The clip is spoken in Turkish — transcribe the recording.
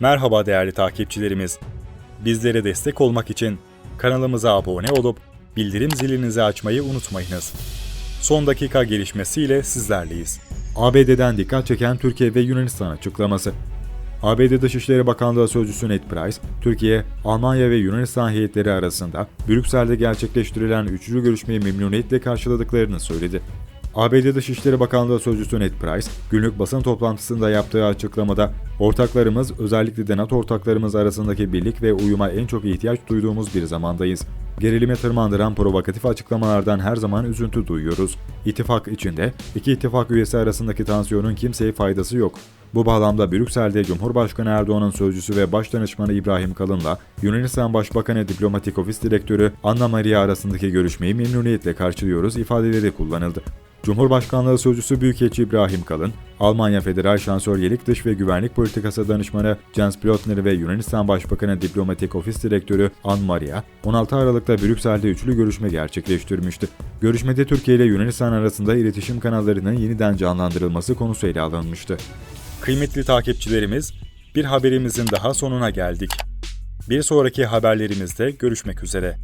Merhaba değerli takipçilerimiz. Bizlere destek olmak için kanalımıza abone olup bildirim zilinizi açmayı unutmayınız. Son dakika gelişmesiyle sizlerleyiz. ABD'den dikkat çeken Türkiye ve Yunanistan açıklaması. ABD Dışişleri Bakanlığı Sözcüsü Ned Price, Türkiye, Almanya ve Yunanistan heyetleri arasında Brüksel'de gerçekleştirilen üçlü görüşmeyi memnuniyetle karşıladıklarını söyledi. ABD Dışişleri Bakanlığı Sözcüsü Ned Price, günlük basın toplantısında yaptığı açıklamada, ortaklarımız, özellikle de NATO ortaklarımız arasındaki birlik ve uyuma en çok ihtiyaç duyduğumuz bir zamandayız. Gerilime tırmandıran provokatif açıklamalardan her zaman üzüntü duyuyoruz. İttifak içinde, iki ittifak üyesi arasındaki tansiyonun kimseye faydası yok. Bu bağlamda Brüksel'de Cumhurbaşkanı Erdoğan'ın sözcüsü ve başdanışmanı İbrahim Kalın'la Yunanistan Başbakanı Diplomatik Ofis Direktörü Anna Maria arasındaki görüşmeyi memnuniyetle karşılıyoruz ifadeleri kullanıldı. Cumhurbaşkanlığı Sözcüsü Büyükelçi İbrahim Kalın, Almanya Federal Şansölyelik Dış ve Güvenlik Politikası Danışmanı Jens Plotner ve Yunanistan Başbakanı Diplomatik Ofis Direktörü Anna Maria, 16 Aralık'ta Brüksel'de üçlü görüşme gerçekleştirmişti. Görüşmede Türkiye ile Yunanistan arasında iletişim kanallarının yeniden canlandırılması konusu ele alınmıştı. Kıymetli takipçilerimiz, bir haberimizin daha sonuna geldik. Bir sonraki haberlerimizde görüşmek üzere.